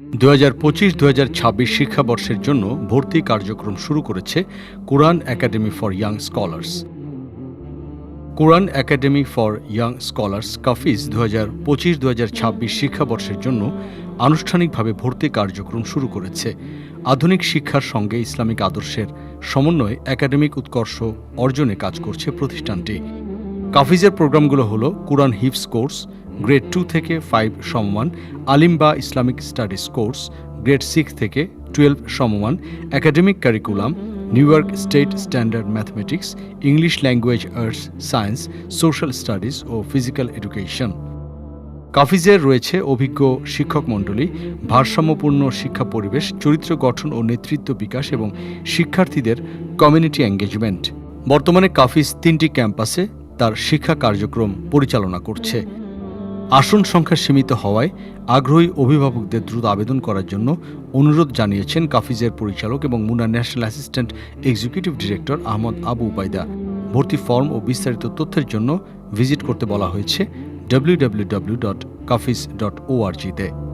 দু হাজার পঁচিশ দু হাজার ছাব্বিশ শিক্ষাবর্ষের জন্য ভর্তি কার্যক্রম শুরু করেছে Quran academy for young scholars. Quran academy for young scholars, কাফিজ দু হাজার পঁচিশ দু হাজার ছাব্বিশ শিক্ষাবর্ষের জন্য আনুষ্ঠানিকভাবে ভর্তি কার্যক্রম শুরু করেছে। আধুনিক শিক্ষার সঙ্গে ইসলামিক আদর্শের সমন্বয়ে একাডেমিক উৎকর্ষ অর্জনে কাজ করছে প্রতিষ্ঠানটি। কাফিজের প্রোগ্রামগুলো হলো কোরআন হিফস কোর্স গ্রেড টু থেকে ফাইভ সমমান আলিম বা Islamic studies course grade six থেকে টুয়েলভ সমমান academic curriculum New York state standard mathematics English language arts science social studies ও ফিজিক্যাল এডুকেশন কাফিজের রয়েছে অভিজ্ঞ শিক্ষক মণ্ডলী, ভারসাম্যপূর্ণ শিক্ষা পরিবেশ, চরিত্র গঠন ও নেতৃত্ব বিকাশ এবং শিক্ষার্থীদের কমিউনিটি এঙ্গেজমেন্ট বর্তমানে কাফিজ তিনটি ক্যাম্পাসে তার শিক্ষা কার্যক্রম পরিচালনা করছে। আসন সংখ্যা সীমিত হওয়ায় আগ্রহী অভিভাবকদের দ্রুত আবেদন করার জন্য অনুরোধ জানিয়েছেন কাফিজের পরিচালক এবং MUNA national assistant executive director Ahmad Abu উবায়দা। ভর্তি ফর্ম ও বিস্তারিত তথ্যের জন্য ভিজিট করতে বলা হয়েছে W W W dot কাফিজ dot তে।